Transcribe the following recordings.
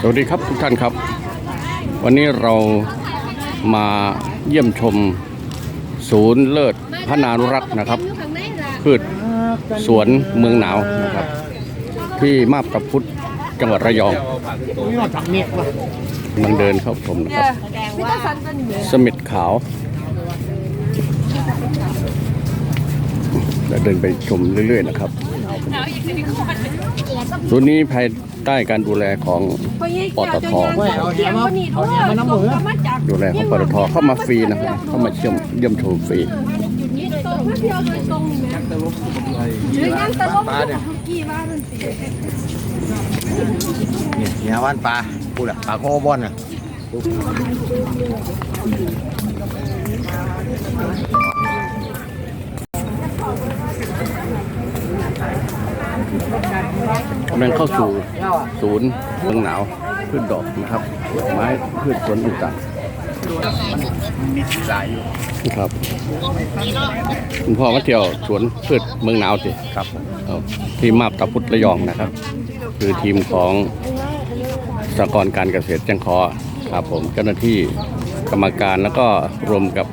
สวัสดีครับทุกท่านครับ วันนี้เรามาเยี่ยมชมศูนย์เลิศพระนานุรักษ์นะครับพืชสวนเมืองหนาวนะครับ ที่มาบตาพุธจังหวัดระยองนี่หอดผักเมียว่ะกำลังเดินเข้าชมนะครับ สมิดขาวเดี๋ยวเดินไปชมเรื่อย ๆ นะครับ ศูนย์นี้ภายใต้การดูแลของปตทดูแลของปตทเข้ามาฟรีนะครับเข้ามาเชื่อมเยี่ยมชมฟรีเนี่ยเนี่ยว่านปลาพูดแหละปลาโคบอนอะำลังเข้าสู่ศูนย์เมืองหนาวพืชดอกนะครับดอกไม้พืชสวนต่างมีหลายอยู่ๆครับคุณพ่อมาเที่ยวสวนพืชเมืองหนาวสิครับผมเอาที่มาบตาพุธระยองนะครับ คือทีมของสหกรณ์การเกษตรจังคอครับผมเจ้าหน้าที่กรรมการแล้วก็รวมกับ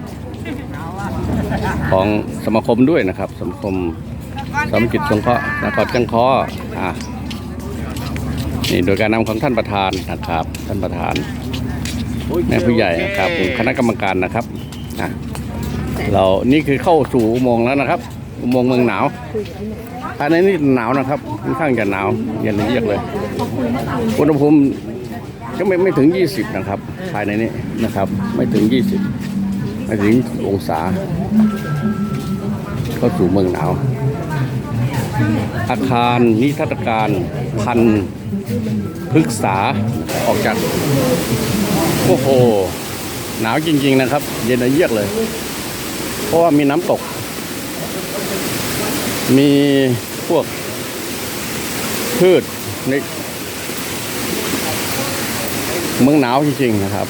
ของสมาคมด้วยนะครับสมาคมสามัคกิจสงเคราะห์นครจังคออะ นี่โดยการนำของท่านประธานนะครับ ท่านประธานแม่ผู้ใหญ่นะครับคณะกรรมการนะครับอะเรานี่คือเข้าสู่อุโมงค์แล้วนะครับ อุโมงค์เมืองหนาวภายในนี่หนาวนะครับค่อนข้างจะหนาวเย็นเยือกเลยอุณหภูมิก็ไม่ไม่ถึง 20 นะครับ ภายในนี้นะครับ ไม่ถึง 20 ไม่ถึงองศา เข้าสู่เมืองหนาว อาคารนิทรรศการพันพฤกษาออกจากโอ้โห หนาวจริง ๆ นะครับ เย็นเยือกเลย เพราะว่ามีน้ำตก มีพวกพืชในเมืองหนาวจริง ๆ นะครับ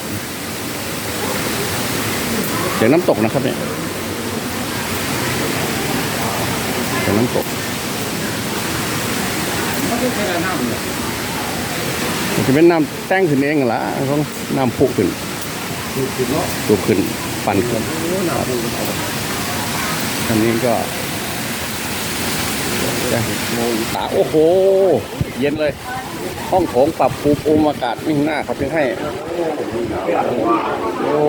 เสียงน้ำตกนะครับเนี่ยเสียงน้ำตก จะเป็นน้ำแต้งขึ้นเองเหรอเขาน้ำพุขึ้นตูขึ้นปั่นขึ้นอันนี้ก็จะโมงตาโอ้โห เย็นเลย ห้องโถงปรับภูมิภูมิอากาศมิ่งหน้าเขาเพียงให้ โอ้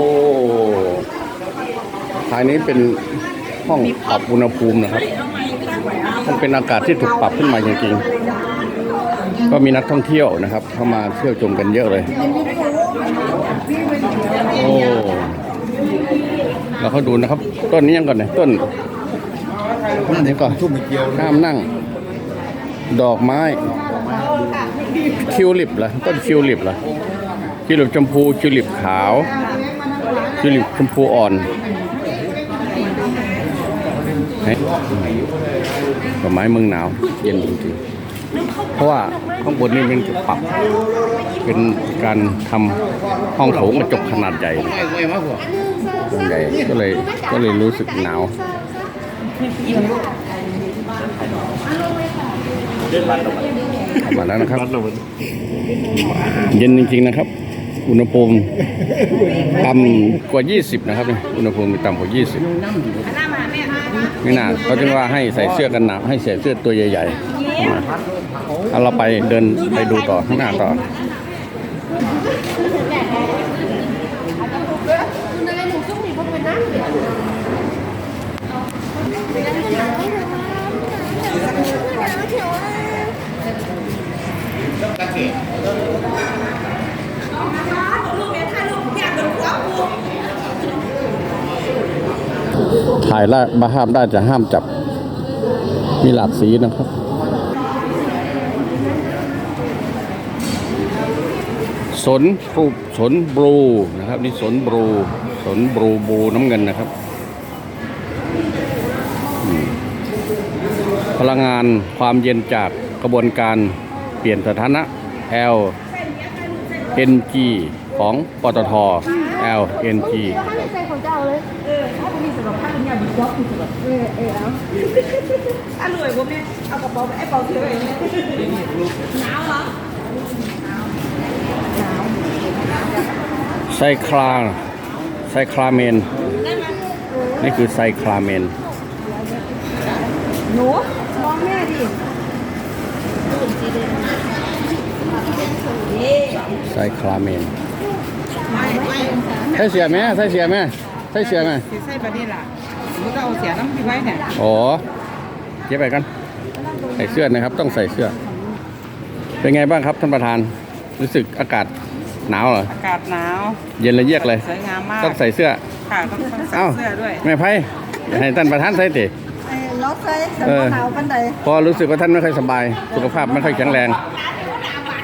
ภายนี้เป็นห้องปรับอุณหภูมินะครับ มันเป็นอากาศที่ถูกปรับขึ้นมาจริงๆ ก็มีนักท่องเที่ยวนะครับ เข้ามาเที่ยวชมกันเยอะเลย โอ้เราเขาดูนะครับ ต้นนี้ยังก่อนเนี่ยต้นนั่นเดี๋ยวก่อนชุ่มเกียวห้ามนั่ง ดอกไม้ คิวลิปเหรอต้นคิวลิปเหรอคิวลิปชมพูคิวลิปขาวคิวลิปชมพูอ่อนเฮ้ยดอกไม้เมืองหนาว เย็นจริงๆ เพราะว่าข้างบนนี่เป็นจุดปรับเป็นการทำห้องโถงกระจกขนาดใหญ่ใหญ่ก็เลยก็เลยรู้สึกหนาวมาแล้วนะครับ เย็นจริงๆนะครับ อุณหภูมิต่ำกว่า 20 นะครับเนี่ยอุณหภูมิต่ำกว่า 20 ไม่น่าเขาจึงว่าให้ใส่เสื้อกันหนาวให้ใส่เสื้อตัวใหญ่ ๆ เข้ามาเอาเราไปเดินไปดูต่อข้างหน้าต่อถ่ายได้มาห้ามได้จะห้ามจับ มีหลากสีนะครับ สนปลูสนบลูนะครับ นี่สนบลูสนบลูบลูน้ำเงินนะครับ พลังงานความเย็นจากกระบวนการเปลี่ยนสถานะ L NG ของปตท L NG องเจ้าเลยเอาคุณมีสำหรับถ้าคุณอยากดีกว่าคุณสำหรับเออเออเอาอร่อยว่าแม่เอากระเป๋าไอ้เป๋าเธอเองหนาวเหรอ ไซคลาไซคลาเมน นี่คือไซคลาเมนหนูมองแม่ดิไซคลาเมนใส่เสียไหมใส่เสียไหมใส่เสียไหมสิใส่ประเดี๋ยวล่ะหนูก็เอาเสียน้ำพี่ไว้เนี่ยอ๋อเก็บไปกัน ใส่เสื้อนะครับ ต้องใส่เสื้อ เป็นไงบ้างครับท่านประธาน รู้สึกอากาศ หนาวเหรอ อากาศหนาวเย็นละเยียกเลย สวยงามมากต้องใส่เสื้อ ค่ะต้องต้องใส่เอ้า เสื้อด้วยแม่ไพ่อย่าให้ท่านประธานใส่ติ ไอ้ล็อกไซส์สำเอนัอกหนาวปันใดเพอรู้สึกว่าท่านไม่ค่อยสบาย สุขภาพไม่ค่อยแข็งแรง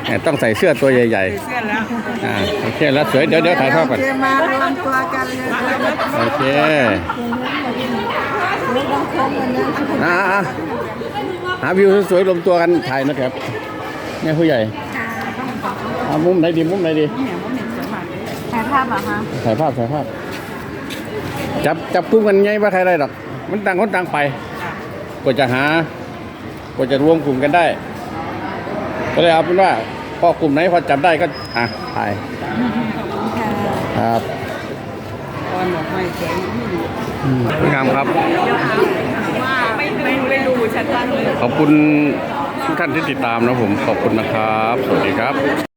เนี่ยต้องใส่เสื้อตัวใหญ่ใส่เสื้อแล้วๆ อ่าโอเคแล้วสวยเดี๋ยวเดี๋ยวถ่ายทอดก่อนเจมารวมตัวกันเลยโอเครถบังคับกันนะอ่าอ่าหาวิวสวยๆรวมตัวกันถ่ายนะครับเนี่ยผู้ใหญ่ เอามุมไหนดีมุมไหนดีเนี่ยมันเนี่ยสวยมากเลยถ่ายภาพเหรอคะถ่ายภาพถ่ายภาพ จับจับกุ้งกันไงว่าใครได้หรอก มันต่างคนต่างไปกว่าจะหากว่าจะรวมกลุ่มกันได้ ก็เลยเอาเป็นว่าพอกลุ่มไหนพอจับได้ก็อะถ่ายครับตอนดอกไม้สวยสวยงามครับ ไม่ไม่ไม่รู้ชัดๆเลย ขอบคุณทุกท่านที่ติดตามนะผม ขอบคุณนะครับ สวัสดีครับ